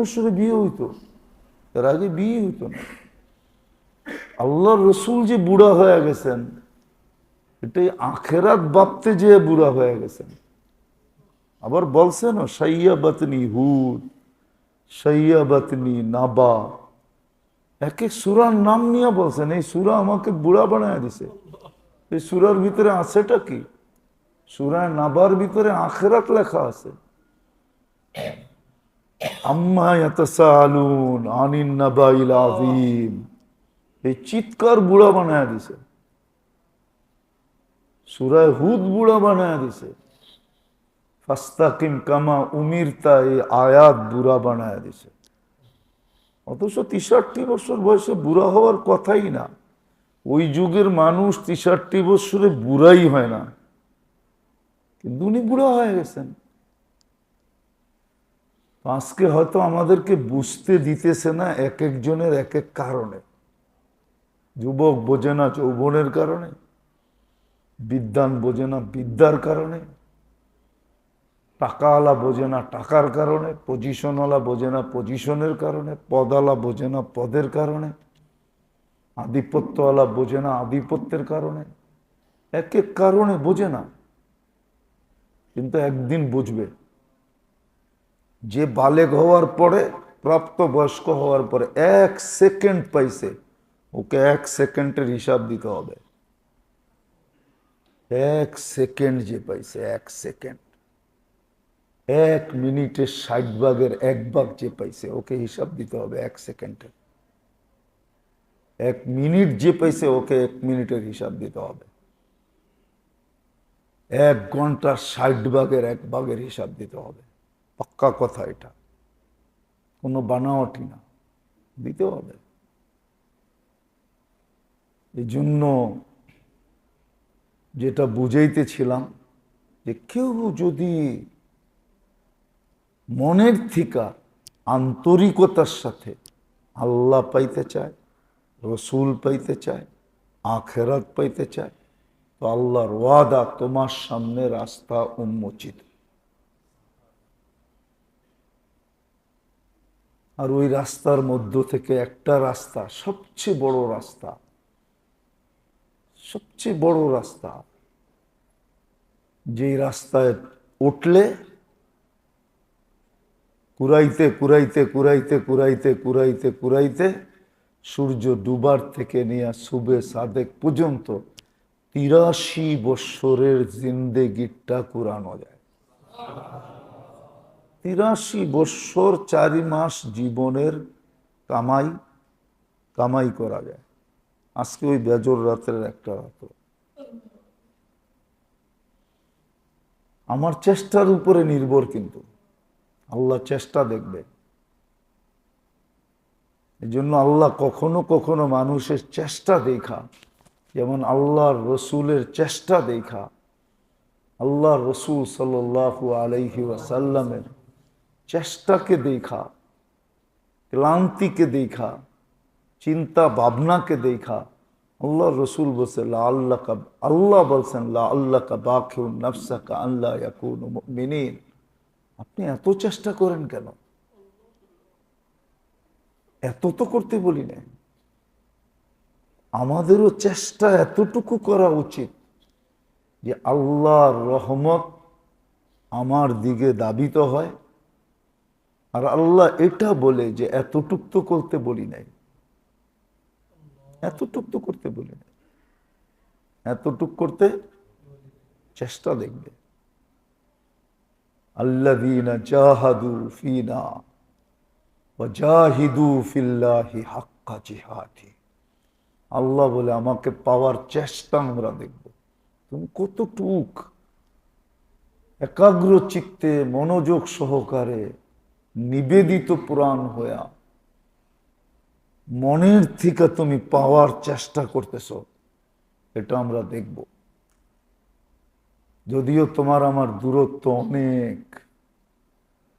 বছরে বিয়ে হইতো, এর আগে বিয়ে হইতো না। আল্লাহর রসুল যে বুড়া হয়ে গেছেন, এটাই আখেরাত বাপতে যে বুড়া হয়ে গেছেন। আবার বলছেন সাইয়া বাতনি হুদ, সাইয়া বাতনি নাবা। এক এক সুরার নাম নিয়ে বলছেন, এই সুরা আমাকে বুড়া বানায় দিছে। এই সুরার ভিতরে আছেটা কি? সুরায় নাবার ভিতরে আখেরাত লেখা আছে। আম্মা এই চিৎকার বুড়া বানায় দিছে। সুরায় হুদ বুড়া বানায় দিছে। ফাস্তাকিম কামা উমিরতা, এই আয়াত বুড়া বানায় দিছে। অথচ তিষট্টি বছর বয়সে বুড়া হওয়ার কথাই না। ওই যুগের মানুষ তিষট্টি বছরে বুড়াই হয় না। কিন্তু উনি বুড়া হয়ে গেছেন। আজকে হয়তো আমাদেরকে বুঝতে দিতেছে না এক একজনের এক এক কারণে। যুবক বোঝে না যৌবনের কারণে, বিদ্যান বোঝে না বিদ্যার কারণে, টাকাওয়ালা বোঝে না টাকার কারণে, পজিশনওয়ালা বোঝে না পজিশনের কারণে, পদওয়ালা বোঝে না পদের কারণে, আধিপত্যওয়ালা বোঝে না আধিপত্যের কারণে, এক এক কারণে বোঝে না। কিন্তু একদিন বুঝবে। যে বালেগ হওয়ার পরে প্রাপ্ত বয়স্ক হওয়ার পরে এক সেকেন্ড পাইছে, ওকে এক সেকেন্ডের হিসাব দিতে হবে। এক সেকেন্ড যে পাইছে, এক সেকেন্ড। এক মিনিটের ষাট ভাগের এক ভাগ যে পাইছে, ওকে হিসাব দিতে হবে এক সেকেন্ডের এক মিনিট যে পাইছে, ওকে এক মিনিটের হিসাব দিতে হবে। এক ঘণ্টার ষাট ভাগের এক ভাগের হিসাব দিতে হবে। পাক্কা কথা এটা। কোনো বানাওয়াটি না। দিতে হবে। এই জন্য যেটা বুঝাইতেছিলাম যে কেউ যদি মনের থিকা আন্তরিকতার সাথে আল্লাহ পাইতে চায়, রসুল পাইতে চায়, আখেরাত পাইতে চায়, তো আল্লাহর ওয়াদা তোমার সামনে রাস্তা উন্মোচিত। আর ওই রাস্তার মধ্য থেকে একটা রাস্তা, সবচেয়ে বড় রাস্তা, সবচেয়ে বড় রাস্তা, যেই রাস্তায় উঠলে কুরাইতে কুরাইতে কুরাইতে কুরাইতে কুরাইতে কুরাইতে সূর্য ডুবার থেকে নিয়ে সুবে সাদেক পর্যন্ত তিরাশি বৎসরের জিন্দেগিটা কুরানো যায়। তিরাশি বৎসর চারি মাস জীবনের কামাই কামাই করা যায়। আজকে ওই বেজর রাতের একটা রাত। আমার চেষ্টার উপরে নির্ভর কিন্তু। আল্লাহ চেষ্টা দেখবে। এই জন্য আল্লাহ কখনো কখনো মানুষের চেষ্টা দেখা, যেমন আল্লাহর রসুলের চেষ্টা দেখা। আল্লাহ রসুল সাল্লাহ আলাইহি ওয়াসাল্লামের চেষ্টাকে দেখা, ক্লান্তিকে দেখা, চিন্তা ভাবনাকে দেখা। আল্লাহ রসুল বলছে আল্লাহ কা আল্লাহ বলছেন আল্লাহ কা বাকিউন নফসা কা আল্লাহ ইয়াকুন মিনিন আপনি এত চেষ্টা করেন কেন? এত তো করতে বলি না আমাদেরও চেষ্টা এতটুকু করা উচিত যে আল্লাহর রহমত আমার দিকে দাবিত হয় আর আল্লাহ এটা বলে যে এতটুক তো করতে বলি নাই। এতটুক তো করতে বলি নাই। এতটুক করতে চেষ্টা দেখবে। আল্লাদিনা জাহাদু ফিনা জাহিদু ফিল্লাহি হাক্কা জিহাদি। আল্লাহ বলে, আমাকে পাওয়ার চেষ্টা আমরা দেখব। তুমি কতটুক একাগ্র চিত্তে মনোযোগ সহকারে নিবেদিত প্রাণ হইয়া মনের থেকে তুমি পাওয়ার চেষ্টা করতেছ, এটা আমরা দেখব। যদিও তোমার আমার দূরত্ব অনেক,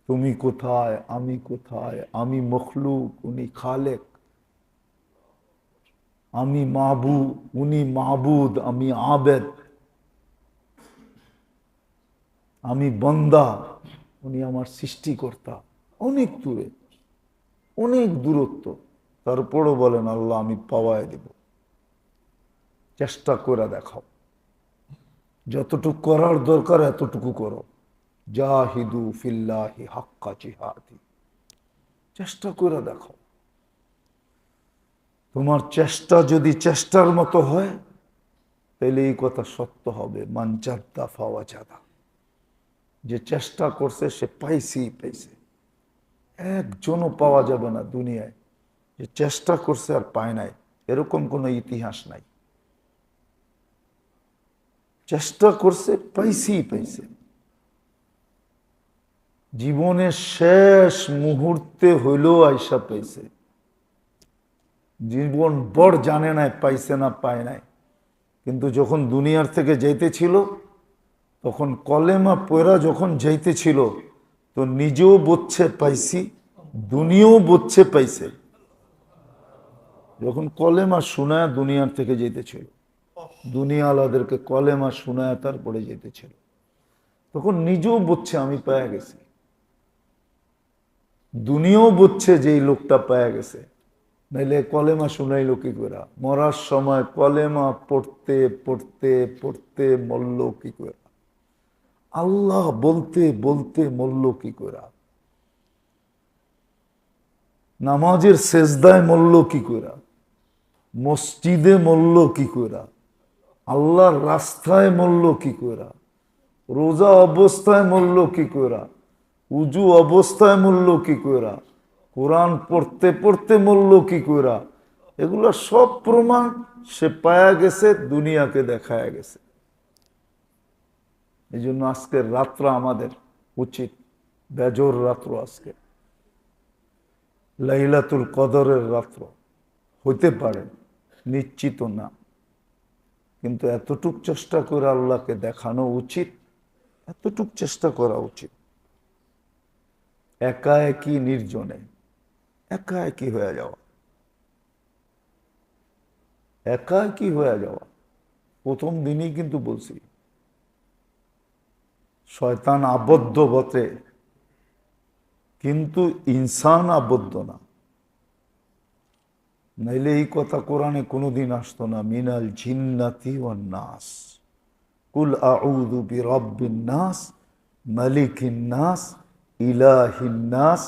তুমি কোথায়, আমি কোথায়, আমি মখলুক, উনি খালেক, আমি মাবু, উনি মাবুদ, আমি আবেদ, আমি বন্দা, উনি আমার সৃষ্টিকর্তা। অনেক দূরে, অনেক দূরত্ব। তারপরও বলেন, আল্লাহ, আমি পাওয়ায় দেব। চেষ্টা করে দেখাও। যতটুকু করার দরকার, এতটুকু করো। জাহিদু ফিল্লাহি হাক্কা জিহাদি। চেষ্টা করে দেখো তোমার চেষ্টা যদি চেষ্টার মতো হয় তাহলে এই কথা সত্য হবে। মানচাদ্দা ফাওয়া চাদা যে চেষ্টা করছে, সে পাইছি পাইছে। একজনও পাওয়া যাবে না দুনিয়ায়। যে চেষ্টা করছে আর পায় নাই। এরকম কোনো ইতিহাস নাই। চেষ্টা করছে পাইছি পাইছে। জীবনের শেষ মুহূর্তে হইলেও আইসা পাইছে। জীবন বড় জানে নাই, পাইছে না, পায় নাই। কিন্তু যখন দুনিয়ার থেকে যাইতেছিল, তখন কলেমা পয়রা যখন যাইতেছিল তো নিজেও বোচ্ছে পাইছি, দুনিয়াও বোচ্ছে পাইছে। যখন কলেমা শোনায় দুনিয়ার থেকে যেতেছিল দুনিয়াওয়ালাদেরকে কলেমা শোনায় তারপরে যেতেছিল তখন নিজেও বুঝছে আমি পায়া গেছি। দুনিয়াও বুঝছে যে এই লোকটা পায়া গেছে। নাইলে কলেমা শুনাইলো কি করে মরার সময় কলেমা পড়তে পড়তে পড়তে মরল কি করে আল্লাহ বলতে বলতে মরল কি করে? নামাজের শেষদায় মরল কি করে? মসজিদে মরল কি করে? আল্লাহর রাস্তায় মরল কি করে? রোজা অবস্থায় মরল কি করে? উজু অবস্থায় মরল কি করে? কোরআন পড়তে পড়তে মরল কি করে? এগুলো সব প্রমাণ সে পায়া গেছে, দুনিয়াকে দেখায়া গেছে। এই জন্য আজকের রাত্র আমাদের উচিত, বেজর রাত্র আজকে। লাইলাতুল কদরের রাত্র হইতে পারে, নিশ্চিত না। কিন্তু এতটুক চেষ্টা করে আল্লাহকে দেখানো উচিত, এতটুক চেষ্টা করা উচিত। একা একই নির্জনে, একা একই হয়ে যাওয়া। একা একই হয়ে যাওয়া। প্রথম দিনই কিন্তু বলছি শয়তান আবদ্ধ বটে। কিন্তু ইনসান আবদ্ধ না। নাইলে এই কথা কোরআনে কোনোদিন আসতো না, মিনাল জিন্নাতি নাস। কুল আউযু বিরাব্বিন নাস, মালিকিন নাস, ইলাহিন নাস,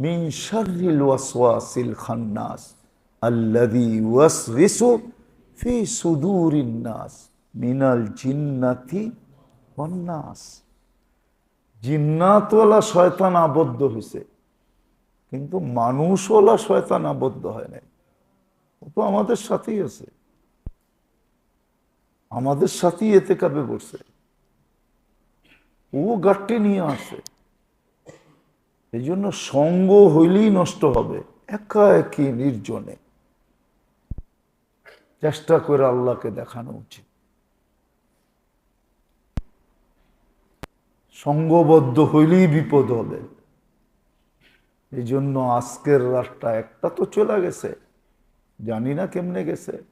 মিন শাররিল ওয়াসওয়াসিল খান্নাস, আল্লাযী ওয়াসওয়িসু ফি সুদুরিন নাস, মিনাল জিন্নাতি ওয়ান নাস। জিন্নাতওয়ালা শয়তান আবদ্ধ হয়েছে কিন্তু মানুষওয়ালা শয়তান আবদ্ধ হয় নাই। ও তো আমাদের সাথেই আছে। আমাদের সাথেই এতে কাপে পড়ছে। ও গাট্টি নিয়ে আসে এই জন্য সঙ্গ হইলেই নষ্ট হবে। একা একই নির্জনে। চেষ্টা করে আল্লাহকে দেখানো উচিত। সঙ্গবদ্ধ হইলেই বিপদ হবে। এই জন্য আজকের রাতটা একটা তো চলে গেছে। জানি না কেমনে গেছে।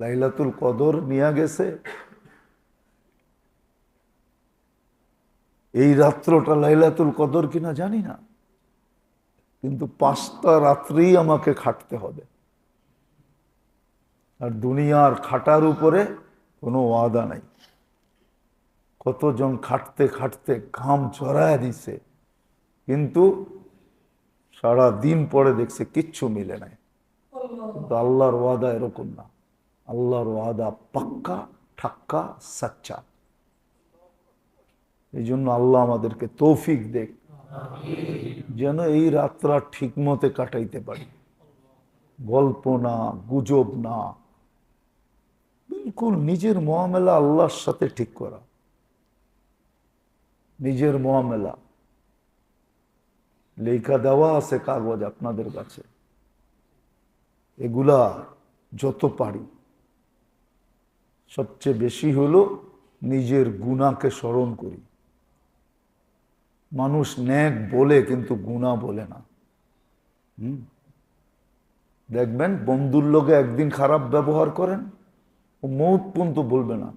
লাইলাতুল কদর নিয়ে গেছে। এই রাত্রটা লাইলাতুল কদর কিনা জানি না। কিন্তু পাঁচটা রাত্রেই আমাকে খাটতে হবে। আর দুনিয়ার খাটার উপরে কোনো ওয়াদা নাই। কতজন খাটতে খাটতে ঘাম চড়ায় দিছে। কিন্তু সারা দিন পরে দেখছে কিচ্ছু মিলে নাই। কিন্তু আল্লাহর ওয়াদা এরকম না। আল্লাহর ওয়াদা পাক্কা, ঠাক্কা, সাচ্চা। এই জন্য আল্লাহ আমাদেরকে তৌফিক দেখ যেন এই রাত্রা ঠিক মতে কাটাইতে পারি। গল্প না, গুজব না। বিলকুল নিজের মহামেলা আল্লাহর সাথে ঠিক করা। নিজের মহামেলা লেখা দেওয়া আছে কাগজ আপনাদের কাছে। এগুলা যত পারি। সবচেয়ে বেশি হলো নিজের গুণাকে স্মরণ করি। মানুষ ন্যাক বলে কিন্তু গুণা বলে না। হুম? দেখবেন বন্ধুর লোকে একদিন খারাপ ব্যবহার করেন, ও মৌত পর্যন্ত বলবে না।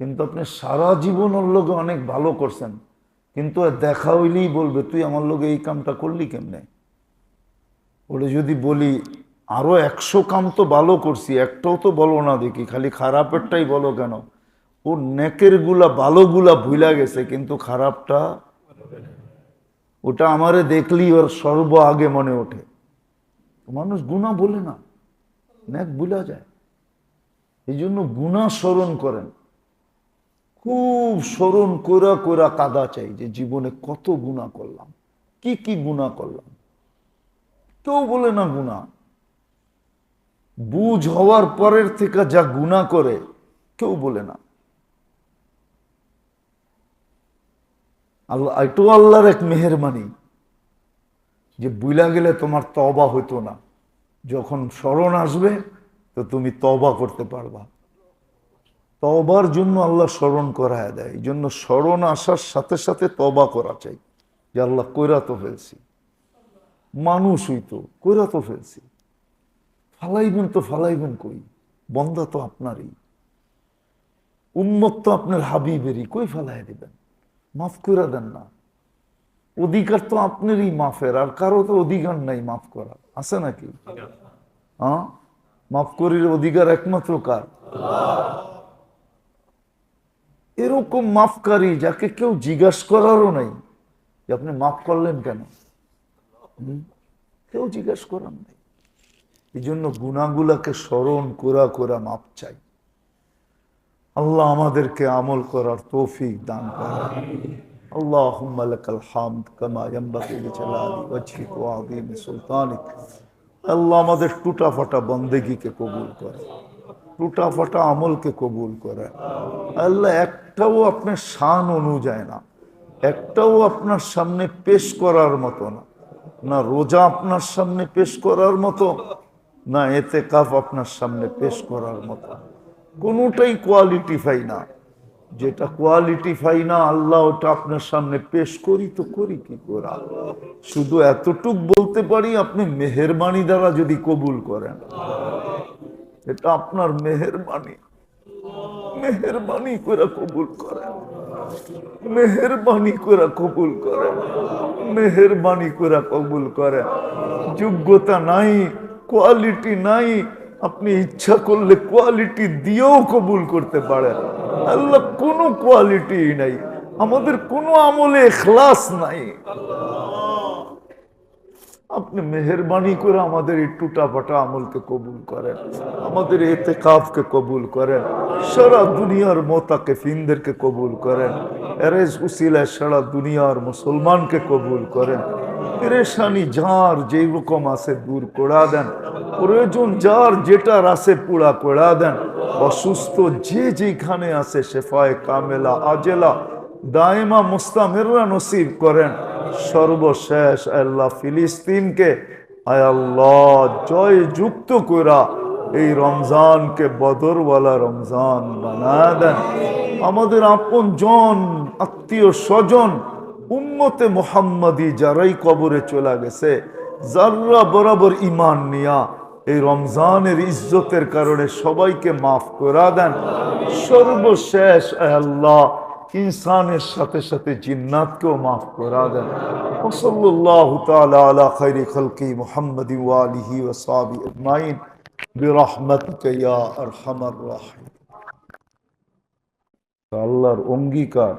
কিন্তু আপনি সারা জীবন ওর লোকে অনেক ভালো করছেন, কিন্তু দেখা হইলেই বলবে, তুই আমার লোকে এই কামটা করলি কেমনে? ওটা যদি বলি, আরও একশো কাম তো ভালো করছি, একটাও তো বলো না দেখি, খালি খারাপেরটাই বলো কেন? ও নেকেরগুলা ভালোগুলা ভুলা গেছে, কিন্তু খারাপটা ওটা আমারে দেখলি ওর সর্ব আগে মনে ওঠে। মানুষ গুণা বলে না, নেক ভুলা যায়। এই জন্য গুণা স্মরণ করেন। খুব স্মরণ করা করা কাদা চাই যে জীবনে কত গুণা করলাম। কি কি গুণা করলাম? কেউ বলে না গুণা বুঝ হওয়ার পরের থেকে যা গুণা করে, কেউ বলে না। আল্লাহ এটাও আল্লাহর এক মেহরবানি যে বুইলা গেলে তোমার তবা হইতো না। যখন স্মরণ আসবে, তো তুমি তবা করতে পারবা। তবার জন্য আল্লাহ স্মরণ করায় দেয়। এই জন্য স্মরণ আসার সাথে সাথে তবা করা চাই। যে আল্লাহ কইরা তো ফেলছি। মানুষ হইতো কইরা তো ফেলছি। ফালাইবেন তো ফালাইবেন কই? বন্দা তো আপনারই। উম্মত তো আপনার হাবিবেরই। কই ফালাই দিবেন? মাফ করে দেন না। অধিকার তো আপনারই মাফের। আর কারও তো অধিকার নাই মাফ করার। আছে নাকি? হ্যাঁ? মাফ করির অধিকার একমাত্র কার? এরকম মাফকারী যাকে কেউ জিজ্ঞাস করারও নাই যে আপনি মাফ করলেন কেন হুম? কেউ জিজ্ঞাস করার নাই এই জন্য গুণাগুলাকে স্মরণ করা করা মাপ চাই আল্লাহ আমাদেরকে আমল করার তৌফিক দান করা اللهم لك الحمد كما ينبغي لجلال وجهك وعظيم سلطانك আল্লাহ আমাদের টুটা ফাটা বন্দেগিকে কবুল করে টুটা ফাটা আমলকে কবুল করে। আল্লাহ একটাও আপনার শান অনুযায়ী না। একটাও আপনার সামনে পেশ করার মতো না। না রোজা আপনার সামনে পেশ করার মতো, না এতে কাফ আপনার সামনে পেশ করার মতো। কোনোটাই কোয়ালিটি ফাই না। যেটা কোয়ালিটি ফাই না, আল্লাহ ওটা আপনার সামনে পেশ করি তো করি কি করা? শুধু এতটুক বলতে পারি, আপনি মেহেরবানি দ্বারা যদি কবুল করেন। এটা আপনার মেহেরবানি। মেহেরবানি করে কবুল করেন। মেহেরবানি করে কবুল মেহেরবানি করে কবুল যোগ্যতা নাই কোয়ালিটি নাই, আপনি ইচ্ছা করলে কোয়ালিটি দিয়েও কবুল করতে পারেন। আল্লাহ কোনো কোয়ালিটি নাই। আমাদের কোনো আমলে এখলাস নাই। আপনি মেহরবানি করে আমাদের এই টুটা ফাটা আমলকে কবুল করেন, আমাদের এতে কাফকে কবুল করেন, সারা দুনিয়ার মোতাকে ফিনদেরকে কবুল করেন, এরেজ উসিলায় সারা দুনিয়ার মুসলমানকে কবুল করেন। পেরেশানি যার যেই রকম আছে দূর করা দেন, প্রয়োজন যার যেটার আছে পুরা করা দেন। অসুস্থ যে যেখানে আছে, শেফায় কামেলা, আজেলা, দায়মা, মুস্তামেররা নসিব করেন। সর্বশেষ আল্লাহ ফিলিস্তিনকে আল্লাহ জয় যুক্ত করা এই রমজানকে বদরওয়ালা রমজান বানা দেন। আমাদের আপন জন, আত্মীয় স্বজন উম্মতে মোহাম্মদী যারাই কবরে চলে গেছে যারা বরাবর ইমান নিয়া এই রমজানের ইজ্জতের কারণে সবাইকে মাফ করা দেন। সর্বশেষ আল্লাহ ইনসানের সাথে সাথে জিন্নাতকেও মাফ করা দেন ওসল্লাহ তাআলা আলা খাইরি খালকি মুহাম্মদ ওয়ালিহি ওয়াসাবি আজমাইন বিরহমাতিকা ইয়া আরহামার রাহিম আল্লাহর অঙ্গীকার